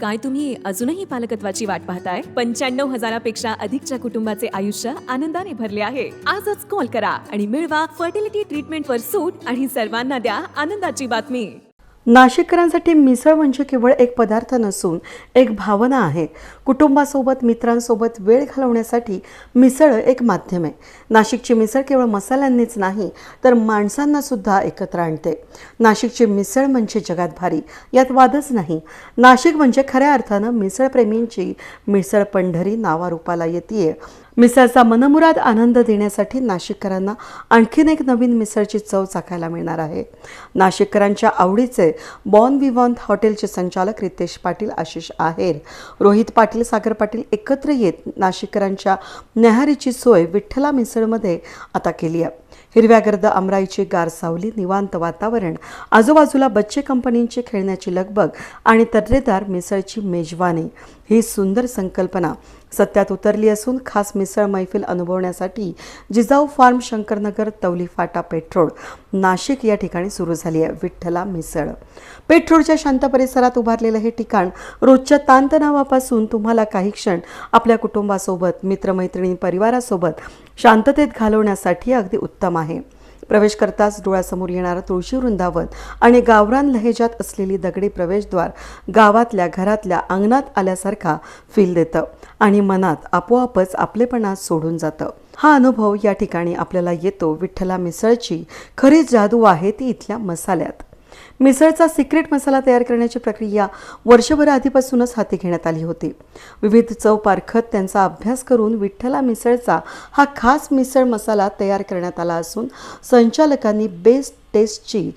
काय तुम्ही अजूनही पालकत्वाची वाट पाहताय? पंच्याण्णव हजारापेक्षा अधिकच्या कुटुंबाचे आयुष्य आनंदाने भरले आहे. आजच कॉल करा आणि मिळवा फर्टिलिटी ट्रीटमेंटवर सूट आणि सर्वांना द्या आनंदाची बातमी. नाशिककरांसाठी मिसळ म्हणजे केवळ एक पदार्थ नसून एक भावना आहे. कुटुंबासोबत मित्रांसोबत वेळ घालवण्यासाठी मिसळ एक माध्यम आहे. नाशिकची मिसळ केवळ मसाल्यांनीच नाही तर माणसांनासुद्धा एकत्र आणते. नाशिकची मिसळ म्हणजे जगात भारी यात वादच नाही. नाशिक म्हणजे खऱ्या अर्थानं मिसळप्रेमींची मिसळ पंढरी नावारूपाला येते मिसळचा मनमुराद आनंद देण्यासाठी नाशिककरांना आणखीन एक नवीन मिसळची चव चाखायला मिळणार आहे. नाशिककरांच्या आवडीचे बॉन विवॉन हॉटेलचे संचालक रितेश पाटील आशिष आहेर रोहित पाटील सागर पाटील एकत्र येत नाशिककरांच्या न्याहारीची सोय विठ्ठला मिसळमध्ये आता केली आहे. हिरव्यागर्द अमराईची गार सावली निवांत वातावरण आजूबाजूला बच्चे कंपनींची खेळण्याची लगबग आणि तर्रेदार मिसळची मेजवानी ही सुंदर संकल्पना सत्यात उतरली असून खास मिसळ मैफिल अनुभवण्यासाठी जिजाऊ फार्म शंकरनगर तवली फाटा पेट्रोल नाशिक या ठिकाणी सुरू झाली आहे विठ्ठला मिसळ. पेट्रोलच्या शांत परिसरात उभारलेलं हे ठिकाण रोजच्या ताणतणावापासून तुम्हाला काही क्षण आपल्या कुटुंबासोबत मित्रमैत्रिणी परिवारासोबत शांततेत घालवण्यासाठी अगदी उत्तम आहे. प्रवेश करताच डोळ्यासमोर येणारं तुळशी वृंदावन आणि गावरान लहेजात असलेली दगडी प्रवेशद्वार गावातल्या घरातल्या अंगणात आल्यासारखा फील देतं आणि मनात आपोआपच आपलेपणा सोडून जातं. हा अनुभव या ठिकाणी आपल्याला येतो विठ्ठला मिसळची खरी जादू आहे ती इथल्या मसाल्यात. मिसळचा सिक्रेट मसाला तयार करण्याची प्रक्रिया वर्षभर आधीपासूनच हाती घेण्यात आली होती. विविध चव पारखत त्यांचा अभ्यास करून विठ्ठला मिसळचा हा खास मिसळ मसाला तयार करण्यात आला असून संचालकांनी बेस्ट टेस्टची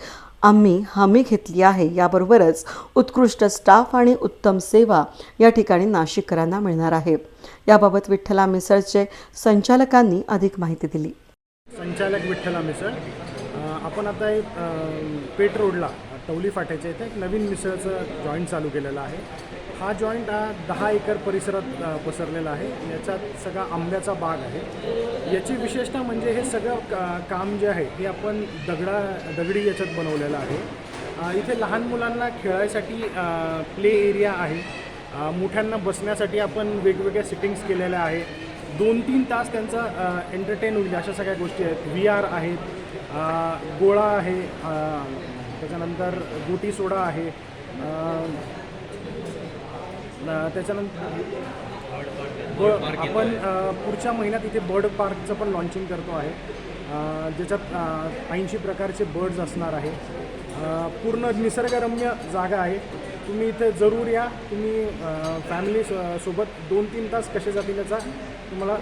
आम्ही हमी घेतली आहे. याबरोबरच उत्कृष्ट स्टाफ आणि उत्तम सेवा या ठिकाणी नाशिककरांना मिळणार आहे. याबाबत विठ्ठला मिसळचे संचालकांनी अधिक माहिती दिली. संचालक विठ्ठला मिसळ. आपण आता एक पेट रोडला टवली फाट्याच्या इथे एक नवीन मिसळचं जॉईंट चालू केलेलं आहे. हा जॉईंट हा दहा एकर परिसरात पसरलेला आहे. याच्यात सगळा आंब्याचा बाग आहे. याची विशेषता म्हणजे हे सगळं का काम जे आहे हे आपण दगडा दगडी याच्यात बनवलेलं आहे. इथे लहान मुलांना खेळायसाठी प्ले एरिया आहे. मोठ्यांना बसण्यासाठी आपण वेगवेगळ्या सिटिंग्स केलेल्या आहे दोन तीन तास त्यांचा एंटरटेन होईल अशा सगळ्या गोष्टी आहेत. व्ही आर आहेत गोळा आहे त्याच्यानंतर गुटी सोडा आहे. त्याच्यानंतर ब- आपण पुढच्या महिन्यात इथे बर्ड पार्कचं पण लॉन्चिंग करतो आहे. ज्याच्यात ऐंशी प्रकारचे बर्ड्स असणार आहे. पूर्ण निसर्गरम्य जागा आहे. तुम्ही इथे जरूर या. तुम्ही फॅमिली सोबत दोन तीन तास कसे जातील याचा तुम्हाला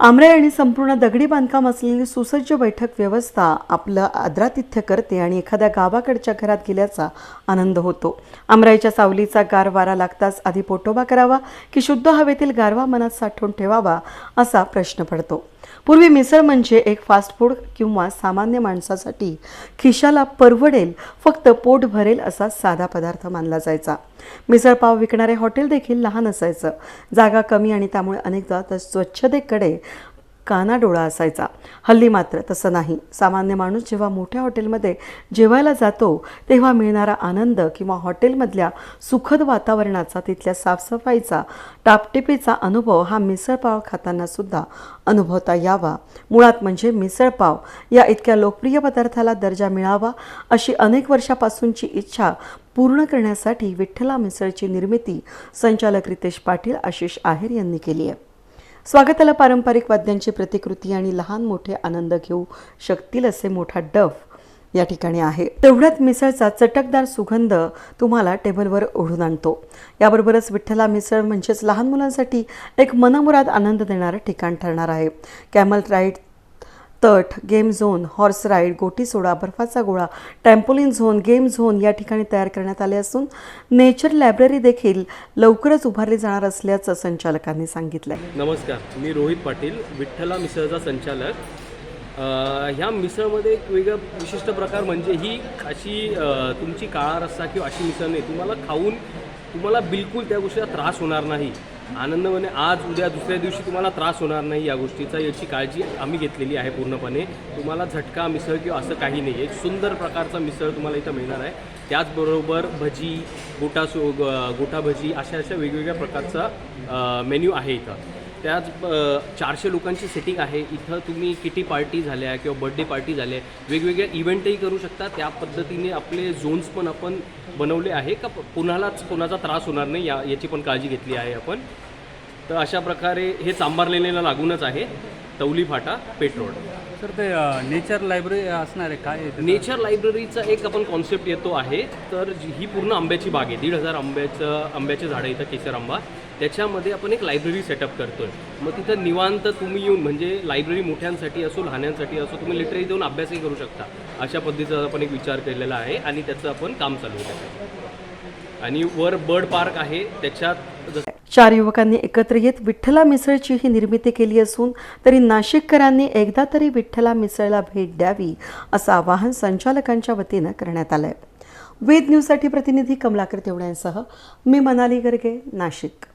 आमरे आणि संपूर्ण दगडी बांधकाम असलेली सुसज्ज बैठक व्यवस्था आपलं आदरातिथ्य करते आणि एखाद्या गावाकडच्या घरात गेल्याचा आनंद होतो. आमराईच्या सावलीचा गार वारा लागताच आधी पोटोबा करावा की शुद्ध हवेतील गारवा मनात साठवून ठेवावा असा प्रश्न पडतो. पूर्वी मिसळ म्हणजे एक फास्ट फूड किंवा सामान्य माणसासाठी खिशाला परवडेल फक्त पोट भरेल असा साधा पदार्थ मानला जायचा. मिसळ पाव विकणारे हॉटेल देखील लहान असायचं. जागा कमी आणि त्यामुळे अनेकदा तर स्वच्छतेकडे कानाडोळा असायचा. हल्ली मात्र तसं नाही. सामान्य माणूस जेव्हा मोठ्या हॉटेलमध्ये जेवायला जातो तेव्हा मिळणारा आनंद किंवा हॉटेलमधल्या सुखद वातावरणाचा तिथल्या साफसफाईचा टापटिपीचा अनुभव हा मिसळपाव खाताना सुद्धा अनुभवता यावा. मुळात म्हणजे मिसळपाव. या इतक्या लोकप्रिय पदार्थाला दर्जा मिळावा अशी अनेक वर्षापासूनची इच्छा पूर्ण करण्यासाठी विठ्ठला मिसळची निर्मिती संचालक रितेश पाटील आशिष आहेर यांनी केली आहे. स्वागताला पारंपरिक वाद्यांची प्रतिकृती आणि लहान मोठे आनंद घेऊ शकतील असे मोठा डफ या ठिकाणी आहे. तेवढ्यात मिसळचा चटकदार सुगंध तुम्हाला टेबलवर ओढून आणतो. याबरोबरच विठ्ठला मिसळ म्हणजेच लहान मुलांसाठी एक मनमुराद आनंद देणारं ठिकाण ठरणार आहे. कॅमल राईड तट गेम झोन हॉर्स राईड गोटी सोडा बर्फाचा गोळा टॅम्पोलिन झोन गेम झोन या ठिकाणी तयार करण्यात आले असून नेचर लायब्ररी देखील लवकरच उभारली जाणार असल्याचं संचालकांनी सांगितलं नमस्कार मी रोहित पाटील विठ्ठला मिसळचा संचालक. ह्या मिसळमध्ये एक वेगळं विशिष्ट प्रकार म्हणजे ही अशी तुमची काळा रस्सा किंवा अशी मिसळ नाही. तुम्हाला खाऊन तुम्हाला बिलकुल त्या गोष्टीचा त्रास होणार नाही. आनंदवने आज उद्या दुसऱ्या दिवशी तुम्हाला त्रास होणार नाही या गोष्टीचा. याची काळजी आम्ही घेतलेली आहे पूर्णपणे. तुम्हाला झटका मिसळ किंवा असं काही नाही एक सुंदर प्रकारचा मिसळ तुम्हाला इथं मिळणार आहे. त्याचबरोबर भजी गोटा सो ग- गोटा भजी अशा अशा वेगवेगळ्या प्रकारचा मेन्यू आहे इथं. त्याच चारशे लोकांची सेटिंग आहे. इथं तुम्ही किटी पार्टी झाल्या किंवा बर्थडे पार्टी झाल्या वेगवेगळ्या इव्हेंटही करू शकता. त्या पद्धतीने आपले झोन्स पण आपण बनवले आहे का? कोणालाच कोणाचा त्रास होणार नाही या याची पण काळजी घेतली आहे आपण. तर अशा प्रकारे हे चांबारलेलेला लागूनच आहे तवली फाटा पेट रोड. सर ते नेचर लायब्ररी असणार आहे काय? आहे? नेचर लायब्ररीचा एक आपण कॉन्सेप्ट येतो आहे तर जी- ही पूर्ण आंब्याची बाग आहे. दीड हजार आंब्याचं आंब्याचे झाडं इथं केसर आंबा. त्याच्यामध्ये आपण एक लायब्ररी सेटअप करतोय. मग तिथं निवांत तुम्ही येऊन म्हणजे लायब्ररी मोठ्यांसाठी असो लहान्यांसाठी असो तुम्ही लिटररी देऊन अभ्यासही करू शकता. अशा पद्धतीचा आपण एक विचार केलेला आहे आणि त्याचं आपण काम चालू आहे. आणि वर बर्ड पार्क आहे त्याच्यात जसं चार युवकांनी एकत्र येत विठ्ठला मिसळची ही निर्मिती केली असून तरी नाशिककरांनी एकदा तरी विठ्ठला मिसळला भेट द्यावी असं आवाहन संचालकांच्या वतीनं करण्यात आलंय. वेद न्यूजसाठी प्रतिनिधी कमलाकर तेवड्यांसह मी मनाली गर्गे नाशिक.